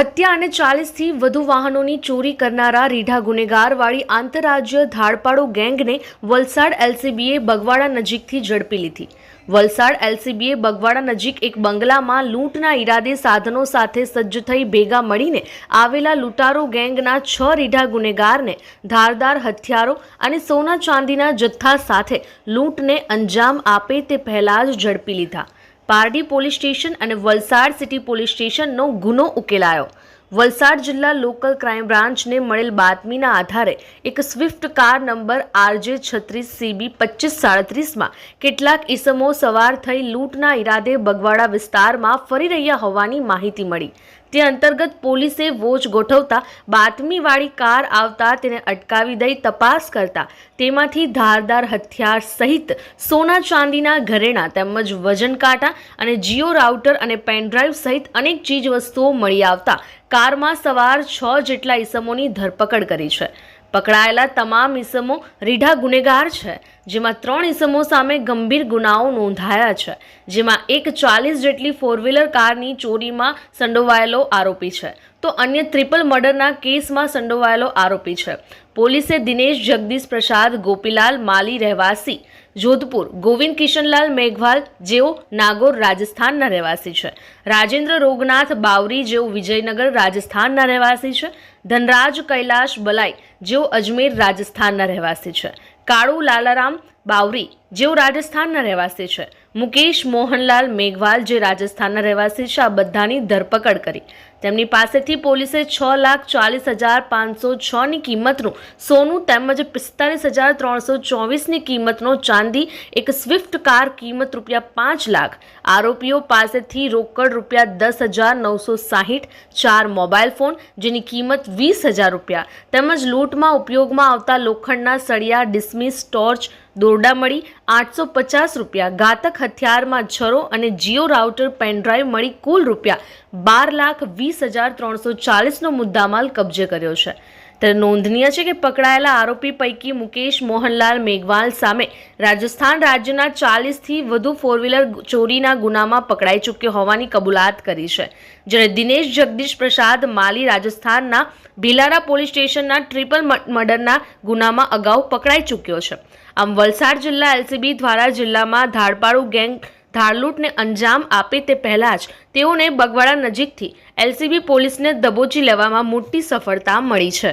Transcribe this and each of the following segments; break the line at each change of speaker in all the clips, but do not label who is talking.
હત્યા અને ચાલીસથી વધુ વાહનોની ચોરી કરનારા રીઢા ગુનેગારવાળી આંતરરાજ્ય ધાડપાડો ગેંગને વલસાડ એલસીબીએ બગવાડા નજીકથી ઝડપી લીધી. વલસાડ એલસીબીએ બગવાડા નજીક એક બંગલામાં લૂંટના ઈરાદે સાધનો સાથે સજ્જ થઈ ભેગા મળીને આવેલા લૂંટારો ગેંગના છ રીઢા ગુનેગારને ધારદાર હથિયારો અને સોના ચાંદીના જથ્થા સાથે લૂંટને અંજામ આપે તે પહેલાં જ ઝડપી લીધા. પારડી પોલીસ સ્ટેશન અને વલસાડ સિટી પોલીસ સ્ટેશનનો ગુનો ઉકેલાયો. વલસાડ જિલ્લા લોકલ ક્રાઇમ બ્રાન્ચને મળેલ બાતમીના આધારે એક સ્વિફ્ટ કાર નંબર આરજે છત્રીસ સીબી પચીસ સાડત્રીસમાં કેટલાક ઈસમો સવાર થઈ લૂંટના ઈરાદે બગવાડા વિસ્તારમાં ફરી રહ્યા હોવાની માહિતી મળી. તે અંતર્ગત પોલીસે વોચ ગોઠવતા બાતમીવાળી કાર આવતા તેને અટકાવી દઈ તપાસ કરતા. તેમાંથી ધારદાર હથિયાર સહિત સોના ચાંદીના ઘરેણા તેમજ વજન કાંટા અને જીઓ રાઉટર અને પેનડ્રાઈવ સહિત અનેક ચીજ વસ્તુઓ મળી આવતા કારમાં સવાર છ જેટલા ઈસમોની ધરપકડ કરી છે. પકડાયેલા તમામ ઈસમો રીઢા ગુનેગાર છે, જેમાં ત્રણ ઈસમો સામે ગંભીર ગુનાઓ નોંધાયા છે, જેમાં એક ચાલીસ જેટલી ફોર વ્હીલર કારની ચોરીમાં સંડોવાયેલો આરોપી છે, તો અન્ય ટ્રિપલ મર્ડરના કેસમાં સંડોવાયેલો આરોપી છે. પોલીસે દિનેશ જગદીશ પ્રસાદ, ગોપીલાલ માલી રહેવાસી જોધપુર, ગોવિંદ કિશનલાલ મેઘવાલ જેઓ નાગોર રાજસ્થાનના રહેવાસી છે. રાજેન્દ્ર રોગનાથ બાવરી જેઓ વિજયનગર રાજસ્થાનના રહેવાસી છે. ધનરાજ કૈલાશ બલાઈ જેઓ અજમેર રાજસ્થાનના રહેવાસી છે. કાળુ લાલારામ બાવરી જેઓ રાજસ્થાનના રહેવાસી છે. મુકેશ મોહનલાલ મેઘવાલ જે રાજસ્થાનના રહેવાસી છે. આ બધાની ધરપકડ કરી. તેમની પાસેથી પોલીસે છ લાખ ચાલીસ હજાર પાંચસો છની કિંમતનું સોનું તેમજ પિસ્તાલીસ હજાર ત્રણસો ચોવીસની કિંમતનો ચાંદી, એક સ્વિફ્ટ કાર કિંમત રૂપિયા પાંચ લાખ. આરોપીઓ પાસેથી રોકડ રૂપિયા દસ હજાર નવસો સાહીઠ, ચાર મોબાઈલ ફોન, જેની કિંમત વીસ હજાર રૂપિયા. તેમજ લૂંટમાં ઉપયોગમાં આવતા લોખંડના સળિયા, ડિસમિસ, ટોર્ચ દોરડા મળી આઠસો પચાસ રૂપિયા. ઘાતક હથિયારમાં છરો અને જીઓ રાઉટર પેનડ્રાઈવ મળી કુલ રૂપિયા બાર લાખ વીસ હજાર ત્રણસો ચાલીસનો મુદ્દામાલ કબજે કર્યો છે. ત્યારે નોંધનીય છે કે પકડાયેલા આરોપી પૈકી મુકેશ મોહનલાલ મેઘવાલ સામે રાજસ્થાન રાજ્યના ચાલીસથી વધુ ફોર વ્હીલર ચોરીના ગુનામાં પકડાઈ ચૂક્યો હોવાની કબૂલાત કરી છે. જ્યારે દિનેશ જગદીશ પ્રસાદ માલી રાજસ્થાનના ભીલારા પોલીસ સ્ટેશનના ટ્રિપલ મર્ડરના ગુનામાં અગાઉ પકડાઈ ચૂક્યો છે. આમ વલસાડ જિલ્લા એલસીબી દ્વારા જિલ્લામાં ધાડપાડુ ગેંગ ધારલૂટને અંજામ આપે તે પહેલાં જ તેઓને બગવાડા નજીકથી એલસીબી પોલીસને દબોચી લેવામાં મોટી સફળતા મળી છે.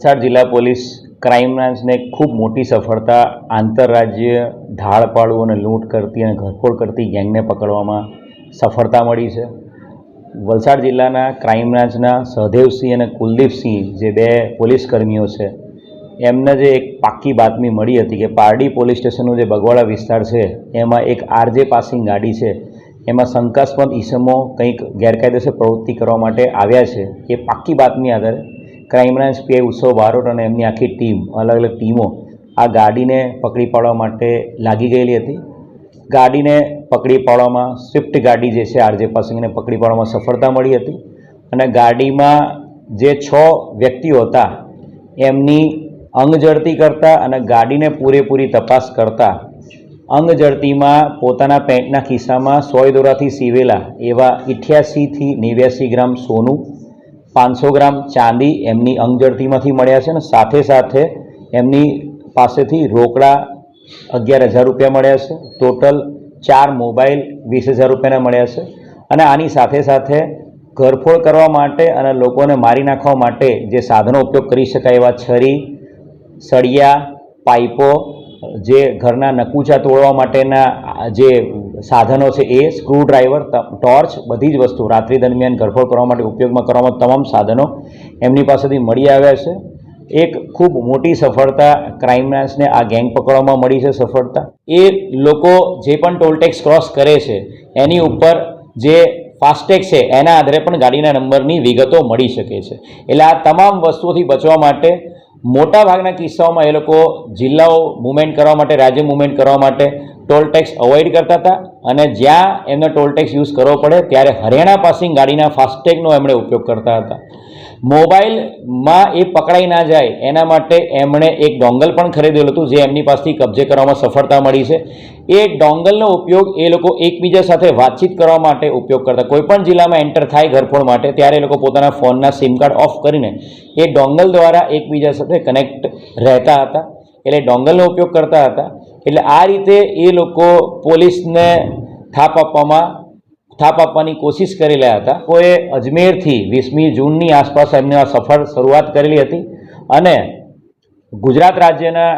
વલસાડ જિલ્લા પોલીસ ક્રાઇમ બ્રાન્ચને ખૂબ મોટી સફળતા આંતરરાજ્ય ધાડપાડું અને લૂંટ કરતી અને ઘરફોડ કરતી ગેંગને પકડવામાં સફળતા મળી છે. વલસાડ જિલ્લાના ક્રાઇમ બ્રાન્ચના સહદેવસિંહ અને કુલદીપસિંહ જે બે પોલીસ કર્મીઓ છે એમને જે એક પાક્કી બાતમી મળી હતી કે પારડી પોલીસ સ્ટેશનનો જે બગવાડા વિસ્તાર છે, એમાં એક આરજે પાસિંગ ગાડી છે. એમાં શંકાસ્પદ ઈસમો કંઈક ગેરકાયદેસર પ્રવૃત્તિ કરવા માટે આવ્યા છે. એ પાક્કી બાતમી આધારે ક્રાઇમ બ્રાન્ચ પીઆઈ ઉત્સવ બારોટ અને એમની આખી ટીમ, અલગ અલગ ટીમો આ ગાડીને પકડી પાડવા માટે લાગી ગયેલી હતી. ગાડીને પકડી પાડવામાં, સ્વિફ્ટ ગાડી જે છે આરજે પાસિંગને પકડી પાડવામાં સફળતા મળી હતી. અને ગાડીમાં જે છ વ્યક્તિઓ હતા, એમની અંગ કરતાં અને ગાડીને પૂરેપૂરી તપાસ કરતા અંગ ઝડતીમાં પોતાના પેન્ટના ખિસ્સામાં સોય દોરાથી સીવેલા એવા ઇઠ્યાસીથી નેવ્યાસી ગ્રામ સોનું, પાંચસો ગ્રામ ચાંદી એમની અંગ ઝડતીમાંથી મળ્યા છે અને સાથે સાથે એમની પાસેથી રોકડા અગિયાર હજાર રૂપિયા મળ્યા છે. ટોટલ ચાર મોબાઈલ વીસ હજાર રૂપિયાના મળ્યા છે અને આની સાથે સાથે ઘરફોડ કરવા માટે અને લોકોને મારી નાખવા માટે જે સાધનો ઉપયોગ કરી શકાય એવા છરી સળિયા, પાઇપો, જે ઘરના નકુચા તોડવા માટેના જે સાધનો છે એ સ્ક્રૂડ્રાઈવર ટોર્ચ, બધી જ વસ્તુ રાત્રિ દરમિયાન ગરફોડ કરવા માટે ઉપયોગમાં કરવામાં તમામ સાધનો એમની પાસેથી મળી આવ્યા છે. એક ખૂબ મોટી સફળતા ક્રાઇમ બ્રાન્ચને આ ગેંગ પકડવામાં મળી છે સફળતા. એ લોકો જે પણ ટોલટેક્સ ક્રોસ કરે છે, એની ઉપર જે ફાસ્ટેગ છે, એના આધારે પણ ગાડીના નંબરની વિગતો મળી શકે છે. એટલે આ તમામ વસ્તુઓથી બચવા માટે મોટા ભાગના કિસ્સાઓમાં એ લોકો જિલ્લાઓ મુવમેન્ટ કરવા માટે રાજ્ય મુવમેન્ટ કરવા માટે ટોલ ટેક્સ અવોઇડ કરતા હતા અને જ્યાં એમને ટોલ ટેક્સ યુઝ કરવો પડે ત્યારે હરિયાણા પાસિંગ ગાડીના ફાસ્ટેગનો એમણે ઉપયોગ કરતા હતા. મોબાઈલમાં એ પકડાઈ ના જાય એના માટે એમણે એક ડોંગલ પણ ખરીદેલું હતું જે એમની પાસેથી કબજે કરવામાં સફળતા મળી છે. એ ડોંગલનો ઉપયોગ એ લોકો એકબીજા સાથે વાતચીત કરવા માટે ઉપયોગ કરતા. કોઈપણ જિલ્લામાં એન્ટર થાય ઘરફોડ માટે ત્યારે એ લોકો પોતાના ફોનના સિમ કાર્ડ ઓફ કરીને એ ડોંગલ દ્વારા એકબીજા સાથે કનેક્ટ રહેતા હતા. એટલે ડોંગલનો ઉપયોગ કરતા હતા. એટલે આ રીતે એ લોકો પોલીસને થાપ આપવામાં, થાપ આપવાની કોશિશ કરી રહ્યા હતા. કોએ અજમેરથી વીસમી જૂનની આસપાસ એમને આ સફળ શરૂઆત કરેલી હતી અને ગુજરાત રાજ્યના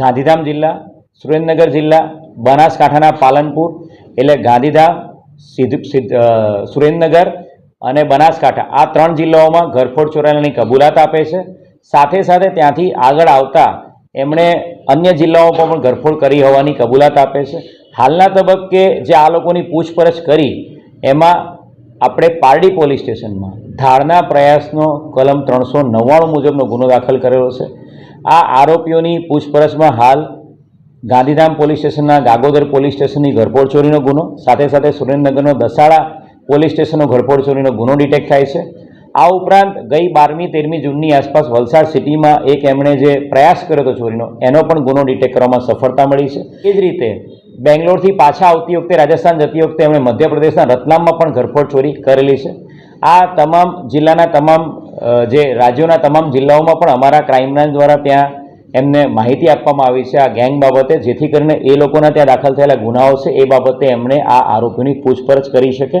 ગાંધીધામ જિલ્લા, સુરેન્દ્રનગર જિલ્લા, બનાસકાંઠાના પાલનપુર, એટલે ગાંધીધામ, સિદ્ધ સિદ્ધ સુરેન્દ્રનગર અને બનાસકાંઠા. આ ત્રણ જિલ્લાઓમાં ઘરફોડ ચોરાની કબૂલાત આપે છે. સાથે સાથે ત્યાંથી આગળ આવતા એમણે અન્ય જિલ્લાઓમાં પણ ઘરફોડ કરી હોવાની કબૂલાત આપે છે. હાલના તબક્કે જે આ લોકોની પૂછપરછ કરી, એમાં આપણે પારડી પોલીસ સ્ટેશનમાં ધારના પ્રયાસનો કલમ ત્રણસો નવ્વાણું મુજબનો ગુનો દાખલ કરેલો છે. આ આરોપીઓની પૂછપરછમાં હાલ ગાંધીધામ પોલીસ સ્ટેશનના ગાગોદર પોલીસ સ્ટેશનની ઘરફોડ ચોરીનો ગુનો, સાથે સાથે સુરેન્દ્રનગરનો દસાડા પોલીસ સ્ટેશનનો ઘરફોડ ચોરીનો ગુનો ડિટેક્ટ થાય છે. આ ઉપરાંત ગઈ બારમી, તેરમી જૂનની આસપાસ વલસાડ સિટીમાં એક એમણે જે પ્રયાસ કર્યો હતો ચોરીનો, એનો પણ ગુનો ડિટેક્ટ કરવામાં સફળતા મળી છે. એ જ રીતે બેંગ્લોરથી પાછા આવતી વખતે, રાજસ્થાન જતી વખતે એમણે મધ્યપ્રદેશના રતલામમાં પણ ઘરફોડ ચોરી કરેલી છે. આ તમામ જિલ્લાના તમામ જે રાજ્યોના તમામ જિલ્લાઓમાં પણ અમારા ક્રાઇમ બ્રાન્ચ દ્વારા ત્યાં એમને માહિતી આપવામાં આવી છે. આ ગેંગ બાબતે, જેથી કરીને એ લોકોના ત્યાં દાખલ થયેલા ગુનાઓ છે, એ બાબતે એમણે આ આરોપીની પૂછપરછ કરી શકે.